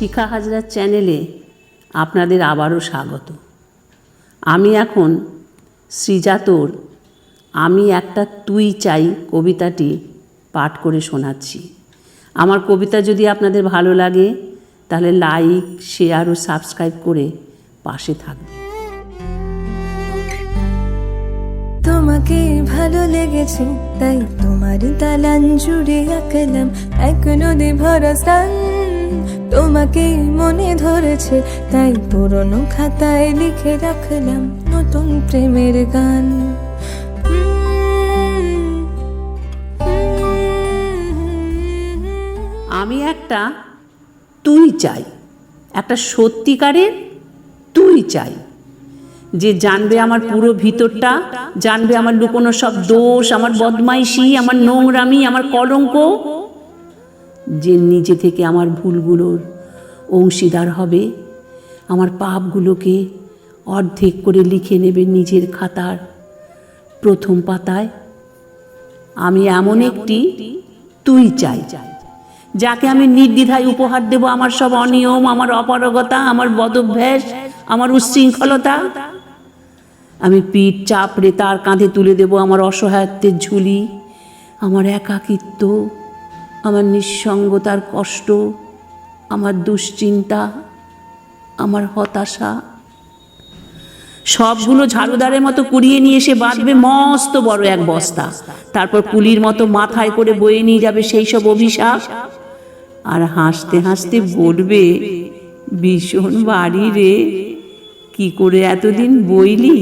শিখা হাজরার চ্যানেলে আপনাদের আবারও স্বাগত। আমি এখন শ্রীজাতর আমি একটা তুই চাই কবিতাটি পাঠ করে শোনাচ্ছি। আমার কবিতা যদি আপনাদের ভালো লাগে, তাহলে লাইক, শেয়ার ও সাবস্ক্রাইব করে পাশে থাকবে তোমাকে ভালো লেগেছে, তাই তোমারই দালান জুড়ে আঁকলাম। এক নদী ভরা স্থান তোমাকে মনে ধরেছে, তাই পুরনো খাতায় লিখে রাখলাম নতুন প্রেমের গান। আমি একটা তুই চাই, একটা সত্যিকারের তুই চাই, যে জানবে আমার পুরো ভিতরটা, জানবে আমার লুকোনো সব দোষ, আমার বদমাইশি, আমার নোংরামি, আমার কলঙ্ক যে নিজে থেকে আমার ভুলগুলোর অংশীদার হবে আমার পাপগুলোকে অর্ধেক করে লিখে নেবে নিজের খাতার প্রথম পাতায়। আমি এমন একটি তুই চাই যাকে আমি নির্দ্বিধায় উপহার দেব আমার সব অনিয়ম আমার অপারগতা আমার বদভ্যাস আমার উচ্ছৃঙ্খলতা আমি পিঠ চাপড়ে তার কাঁধে তুলে দেব আমার অসহায়ত্বের ঝুলি আমার একাকিত্ব আমার নিঃসঙ্গতার কষ্ট, আমার দুশ্চিন্তা, আমার হতাশা। সবগুলো ঝাড়ুদারের মতো কুড়িয়ে নিয়ে এসে বাঁধবে মস্ত বড় এক বস্তা। তারপর কুলির মতো মাথায় করে বয়ে নিয়ে যাবে সেই সব অভিশাপ। আর হাসতে হাসতে বলবে, ভীষণ বাড়ি রে, কি করে এতদিন বইলি?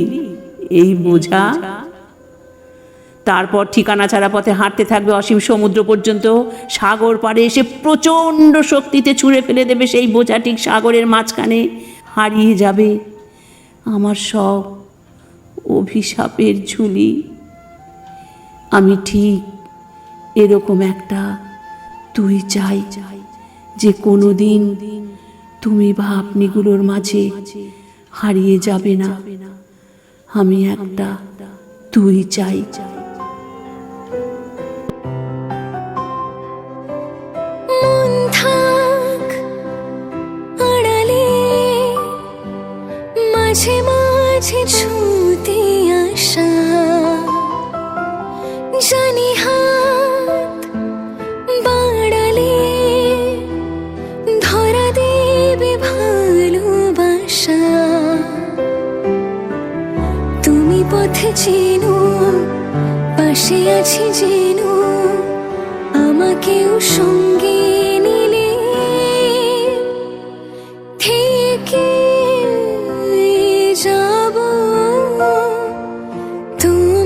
এই বোঝা তারপর ঠিকানা ছাড়া পথে হাঁটতে থাকবে অসীম সমুদ্র পর্যন্ত। সাগর পাড়ে এসে প্রচণ্ড শক্তিতে ছুঁড়ে ফেলে দেবে সেই বোঝা ঠিক সাগরের মাঝখানে। হারিয়ে যাবে আমার সব অভিশাপের ঝুলি। আমি ঠিক এরকম একটা তুই চাই চাই যে কোনো দিন তুমি বা আপনিগুলোর মাঝে হারিয়ে যাবে না। আমি একটা তুই চাই। মন মাঝে মাঝে ছুতে আসা। জানি হাত বাড়ালে ধরা দেবে ভালোবাসা। তুমি পথে চেনো, পাশে আছি যেন, আমাকেও সঙ্গ 独